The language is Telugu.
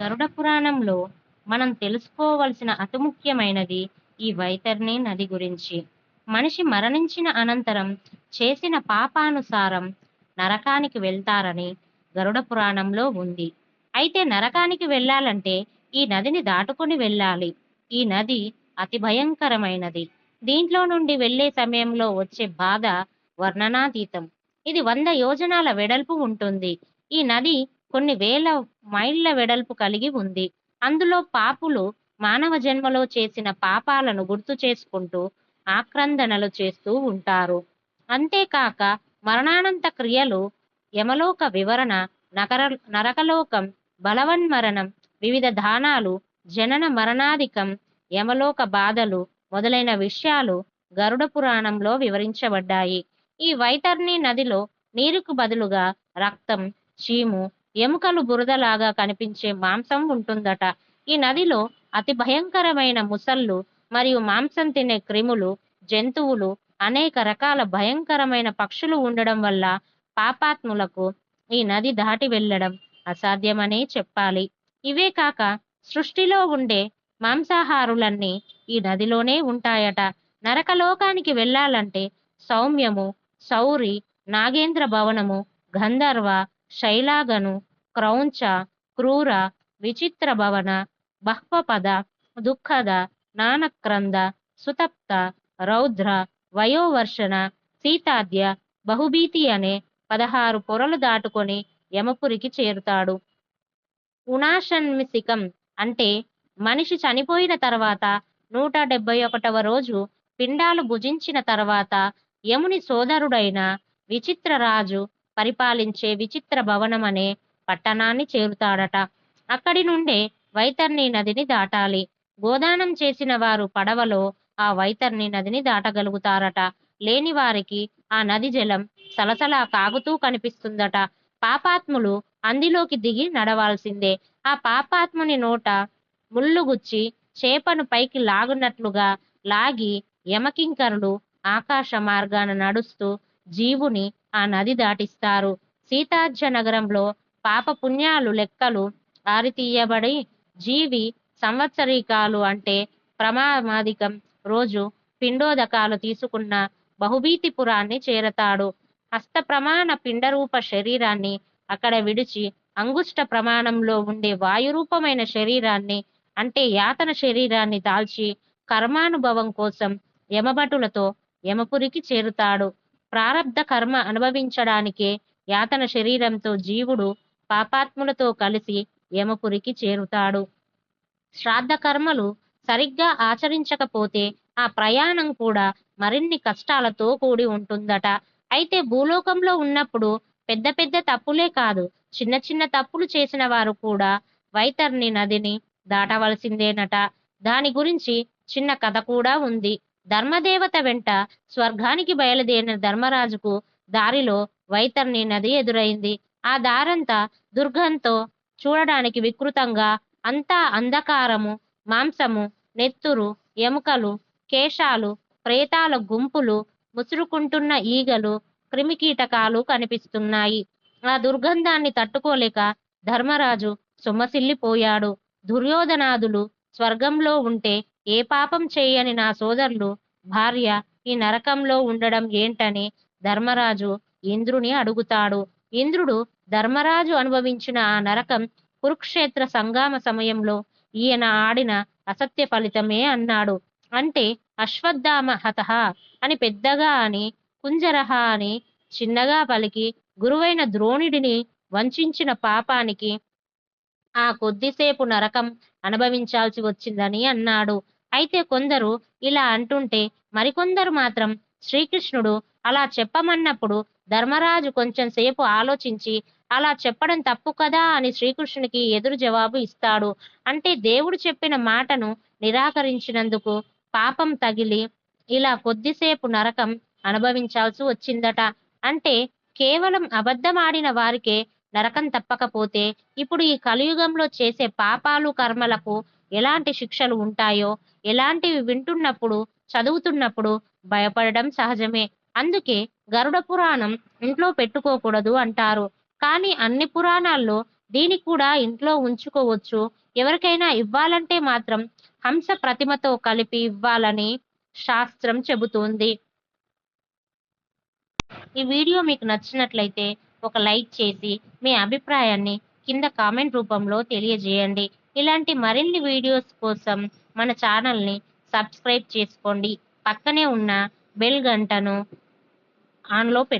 గరుడ పురాణంలో మనం తెలుసుకోవలసిన అతి ముఖ్యమైనది ఈ వైతర్ని నది గురించి. మనిషి మరణించిన అనంతరం చేసిన పాపానుసారం నరకానికి వెళ్తారని గరుడ పురాణంలో ఉంది. అయితే నరకానికి వెళ్ళాలంటే ఈ నదిని దాటుకొని వెళ్ళాలి. ఈ నది అతి భయంకరమైనది. దీంట్లో నుండి వెళ్ళే సమయంలో వచ్చే బాధ వర్ణనాతీతం. ఇది వంద యోజనాల వెడల్పు ఉంటుంది. ఈ నది కొన్ని వేల మైళ్ళ వెడల్పు కలిగి ఉంది. అందులో పాపులు మానవ జన్మలో చేసిన పాపాలను గుర్తు చేసుకుంటూ ఆక్రందనలు చేస్తూ ఉంటారు. అంతేకాక మరణానంత క్రియలు యమలోక వివరణ నకర నరకలోకం బలవన్మరణం వివిధ దానాలు జనన మరణాధికం యమలోక బాధలు మొదలైన విషయాలు గరుడ పురాణంలో వివరించబడ్డాయి. ఈ వైతర్ణి నదిలో నీరుకు బదులుగా రక్తం చీము ఎముకలు బురదలాగా కనిపించే మాంసం ఉంటుందట. ఈ నదిలో అతి భయంకరమైన ముసళ్ళు మరియు మాంసం తినే క్రిములు జంతువులు అనేక రకాల భయంకరమైన పక్షులు ఉండడం వల్ల పాపాత్ములకు ఈ నది దాటి వెళ్ళడం అసాధ్యమనే చెప్పాలి. ఇవే కాక సృష్టిలో ఉండే మాంసాహారులన్నీ ఈ నదిలోనే ఉంటాయట. నరకలోకానికి వెళ్ళాలంటే సౌమ్యము సౌరి నాగేంద్ర భవనము గంధర్వ శైలాగను క్రౌంచ క్రూర విచిత్ర భవన బహ్వపద దుఃఖద నానక్రంద సుతప్త రౌద్ర వయోవర్షణ సీతాద్య బహుభీతి అనే పదహారు పొరలు దాటుకొని యమపురికి చేరుతాడు. ఉనాషన్మిసికం అంటే మనిషి చనిపోయిన తర్వాత నూట డెబ్బై ఒకటవ రోజు పిండాలు భుజించిన తర్వాత యముని సోదరుడైన విచిత్రరాజు పరిపాలించే విచిత్ర భవనం అనే పట్టణాన్ని చేరుతాడట. అక్కడి నుండే వైతర్ని నదిని దాటాలి. గోదానం చేసిన వారు పడవలో ఆ వైతర్ని నదిని దాటగలుగుతారట. లేని వారికి ఆ నది జలం సలసలా కాగుతూ కనిపిస్తుందట. పాపాత్ములు అందులోకి దిగి నడవాల్సిందే. ఆ పాపాత్ముని నోట ముళ్ళుగుచ్చి చేపను పైకి లాగునట్లుగా లాగి యమకింకరులు ఆకాశ మార్గాన నడుస్తూ జీవుని ఆ నది దాటిస్తారు. సీతార్జ నగరంలో పాప పుణ్యాలు లెక్కలు ఆరితీయబడి జీవి సంవత్సరీకాలు అంటే ప్రమామాదికం రోజు పిండోదకాలు తీసుకున్న బహుభీతిపురాన్ని చేరతాడు. హస్త ప్రమాణ పిండరూప శరీరాన్ని అక్కడ విడిచి అంగుష్ట ప్రమాణంలో ఉండే వాయురూపమైన శరీరాన్ని అంటే యాతన శరీరాన్ని దాల్చి కర్మానుభవం కోసం యమభటులతో యమపురికి చేరుతాడు. ప్రారబ్ధ కర్మ అనుభవించడానికే యాతన శరీరంతో జీవుడు పాపాత్ములతో కలిసి యమపురికి చేరుతాడు. శ్రాద్ధ కర్మలు సరిగ్గా ఆచరించకపోతే ఆ ప్రయాణం కూడా మరిన్ని కష్టాలతో కూడి ఉంటుందట. అయితే భూలోకంలో ఉన్నప్పుడు పెద్ద పెద్ద తప్పులే కాదు చిన్న చిన్న తప్పులు చేసిన వారు కూడా వైతర్ని నదిని దాటవలసిందేనట. దాని గురించి చిన్న కథ కూడా ఉంది. ధర్మదేవత వెంట స్వర్గానికి బయలుదేరిన ధర్మరాజుకు దారిలో వైతర్ని నది ఎదురైంది. ఆ దారంతా దుర్గంతో చూడడానికి వికృతంగా అంతా అంధకారము మాంసము నెత్తురు ఎముకలు కేశాలు ప్రేతాల గుంపులు ముసురుకుంటున్న ఈగలు క్రిమికీటకాలు కనిపిస్తున్నాయి. ఆ దుర్గంధాన్ని తట్టుకోలేక ధర్మరాజు సొమ్మసిల్లిపోయాడు. దుర్యోధనాదులు స్వర్గంలో ఉంటే ఏ పాపం చేయని నా సోదరులు భార్య ఈ నరకంలో ఉండడం ఏంటని ధర్మరాజు ఇంద్రుని అడుగుతాడు. ఇంద్రుడు ధర్మరాజు అనుభవించిన ఆ నరకం కురుక్షేత్ర సంగామ సమయంలో ఈయన ఆడిన అసత్య ఫలితమే అన్నాడు. అంటే అశ్వత్థామ హతహ అని పెద్దగా అని కుంజరహ అని చిన్నగా పలికి గురువైన ద్రోణుడిని వంచిన పాపానికి ఆ కొద్దిసేపు నరకం అనుభవించాల్సి వచ్చిందని అన్నాడు. అయితే కొందరు ఇలా అంటుంటే మరికొందరు మాత్రం శ్రీకృష్ణుడు అలా చెప్పమన్నప్పుడు ధర్మరాజు కొంచెం సేపు ఆలోచించి అలా చెప్పడం తప్పు కదా అని శ్రీకృష్ణునికి ఎదురు జవాబు ఇస్తాడు. అంటే దేవుడు చెప్పిన మాటను నిరాకరించినందుకు పాపం తగిలి ఇలా కొద్దిసేపు నరకం అనుభవించాల్సి వచ్చిందట. అంటే కేవలం అబద్ధమాడిన వారికే నరకం తప్పకపోతే ఇప్పుడు ఈ కలియుగంలో చేసే పాపాలు కర్మలకు ఎలాంటి శిక్షలు ఉంటాయో ఎలాంటివి వింటున్నప్పుడు చదువుతున్నప్పుడు భయపడడం సహజమే. అందుకే గరుడ పురాణం ఇంట్లో పెట్టుకోకూడదు అంటారు. కానీ అన్ని పురాణాల్లో దీన్ని కూడా ఇంట్లో ఉంచుకోవచ్చు. ఎవరికైనా ఇవ్వాలంటే మాత్రం హంస ప్రతిమతో కలిపి ఇవ్వాలని శాస్త్రం చెబుతోంది. ఈ వీడియో మీకు నచ్చినట్లయితే ఒక లైక్ చేసి మీ అభిప్రాయాన్ని కింద కామెంట్ రూపంలో తెలియజేయండి. ఇలాంటి మరిన్ని వీడియోస్ కోసం మన ఛానల్ని సబ్స్క్రైబ్ చేసుకోండి. పక్కనే ఉన్న బెల్ గంటను ఆన్లో పెట్టండి